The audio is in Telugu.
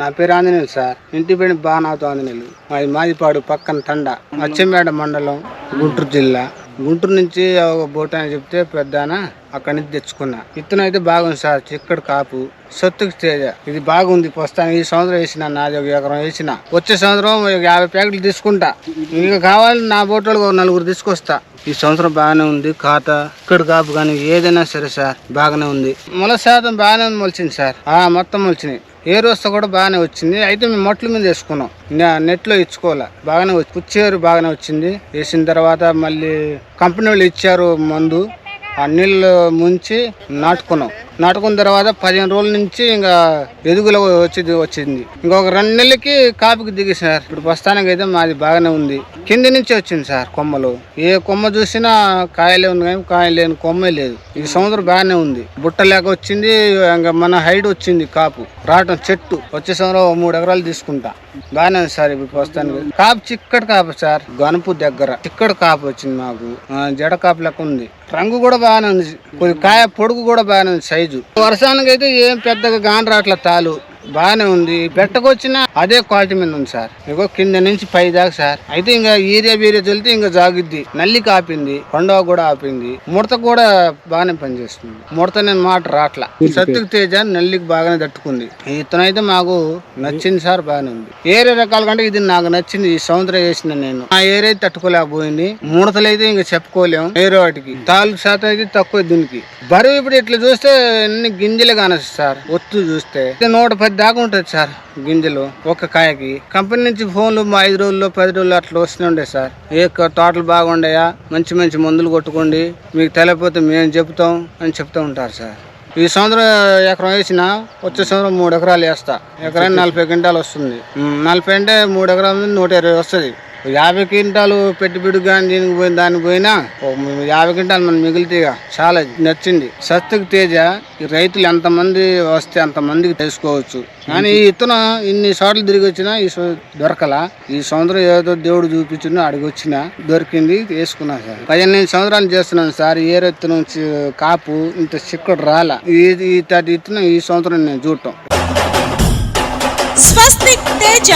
నా పేరు ఆంజనేయులు సార్. ఇంటి పేరు బానాథ్ ఆంజనేయులు. మాది మాదిపాడు పక్కన తండ. అచ్చంపేట మండలం గుంటూరు జిల్లా. గుంటూరు నుంచి ఒక బోట్ అని చెప్తే పెద్దాన అక్కడి నుంచి తెచ్చుకున్నా. విత్తనం అయితే బాగుంది సార్. చిక్కడు కాపు. సొత్తుకు తేజ. ఇది బాగుంది. ప్రస్తుతానికి ఈ సంవత్సరం వేసిన నాది ఒక ఎకరం వేసిన. వచ్చే సంవత్సరం ఒక యాభై ప్యాకెట్లు తీసుకుంటా. ఇంకా కావాలి నా బోటోళ్ళు ఒక నలుగురు తీసుకొస్తా. ఈ సంవత్సరం బాగానే ఉంది. ఖాతా ఇక్కడ కాపు కానీ ఏదైనా సరే సార్ బాగానే ఉంది. మొల శాతం బాగానే మొలిచింది సార్. ఆ మొత్తం మొలిచినాయి. ఏ రోజుతో కూడా బాగానే వచ్చింది. అయితే మేము మొట్ల మీద వేసుకున్నాం. నెట్లో ఇచ్చుకోవాలి బాగానే వచ్చి కుచ్చేరు బాగానే వచ్చింది. వేసిన తర్వాత మళ్ళీ కంపెనీ వాళ్ళు ఇచ్చారు మందు. ఆ నీళ్ళు ముంచి నాటుకున్నాం. నాటుకున్న తర్వాత పదిహేను రోజుల నుంచి ఇంకా ఎదుగుల వచ్చి వచ్చింది. ఇంకొక రెండు నెలలకి కాపుకి దిగి సార్. ఇప్పుడు ప్రస్తుతానికి అయితే మాది బాగానే ఉంది. కింది నుంచి వచ్చింది సార్ కొమ్మలు. ఏ కొమ్మ చూసినా కాయలే ఉంది కానీ కాయ లేని కొమ్మే లేదు. ఈ సంవత్సరం బాగానే ఉంది. బుట్ట లేక వచ్చింది ఇంకా మన హైట్ వచ్చింది కాపు. రావటం చెట్టు. వచ్చే సంవత్సరం మూడు ఎకరాలు తీసుకుంటా. బాగానే ఉంది సార్ ఇప్పుడు ప్రస్తుతానికి. కాపు చిక్కటి కాపు సార్. గనుపు దగ్గర. చిక్కటి కాపు వచ్చింది మాకు. జడ కాపు లెక్క ఉంది. రంగు కూడా బాగానే ఉంది. కొద్ది కాయ పొడుగు కూడా బాగానే ఉంది సైజు వర్షానికి అయితే ఏం పెద్దగా గాని రావట్లేదు తాలు. బాగానే ఉంది. బెట్టకొచ్చిన అదే క్వాలిటీ మీద ఉంది సార్. ఇగో కింద నుంచి పై దాకా సార్. అయితే ఇంకా ఏరియా వేరే వెళ్తే ఇంకా జాగిద్ది. నల్లి కాపింది. కొండవ కూడా ఆపింది. ముడత కూడా బాగానే పనిచేస్తుంది. ముడత నేను మాట రాట్లా. సత్తుకు తేజ నల్లికి బాగానే తట్టుకుంది. ఇతనైతే ఇతను అయితే మాకు నచ్చింది సార్ బాగానే ఉంది. ఏరే రకాల కంటే ఇది నాకు నచ్చింది. ఈ సంవత్సరం వేసిన నేను. ఆ ఏరే తట్టుకోలేకపోయింది. ముడతలు అయితే ఇంకా చెప్పుకోలేము వేరే వాటికి. తాలూకు శాతం అయితే తక్కువ దీనికి. బరువు ఇప్పుడు ఇట్లా చూస్తే అన్ని గింజలు కానొచ్చు సార్. ఒత్తు చూస్తే. నూట పది దాకా ఉంటుంది సార్ గింజలు ఒక కాయకి. కంపెనీ నుంచి ఫోన్లు మా ఐదు రోజుల్లో పది రోజులు అట్లా వస్తుండే సార్. ఏ తోటలు బాగుండయా? మంచి మంచి మందులు కొట్టుకోండి. మీకు తెలియకపోతే మేము చెప్తాం అని చెప్తూ ఉంటారు సార్. ఈ సంవత్సరం ఎకరం వేసిన వచ్చే సంవత్సరం మూడు ఎకరాలు వేస్తా. ఎకరానికి నలభై క్వింటాలు వస్తుంది. నలభై అంటే మూడు ఎకరాలు నూట ఇరవై వస్తుంది. యాభై క్వింటాలు పెట్టుబడి కానీ దీనికి పోయిన దానికి పోయినా యాభై క్వింటాలు మనం మిగిలితే చాలా నచ్చింది. సత్తుకు తేజ ఈ రైతులు ఎంతమంది వస్తే అంతమందికి తెలుసుకోవచ్చు. కానీ ఈ ఇత్తనం ఇన్ని చోట్ల తిరిగి వచ్చినా ఈ సం- దొరకలా. ఈ సంవత్సరం ఏదో దేవుడు చూపించిన అడిగి వచ్చినా దొరికింది వేసుకున్నా సార్. పదిహేను సంవత్సరాలు చేస్తున్నాను సార్ ఏ ఇత్తనం కాపు ఇంత చిక్కడు రాలా. ఈ ఈ ఈ సంవత్సరం నేను చూడటం. స్వస్తిక్ తేజ.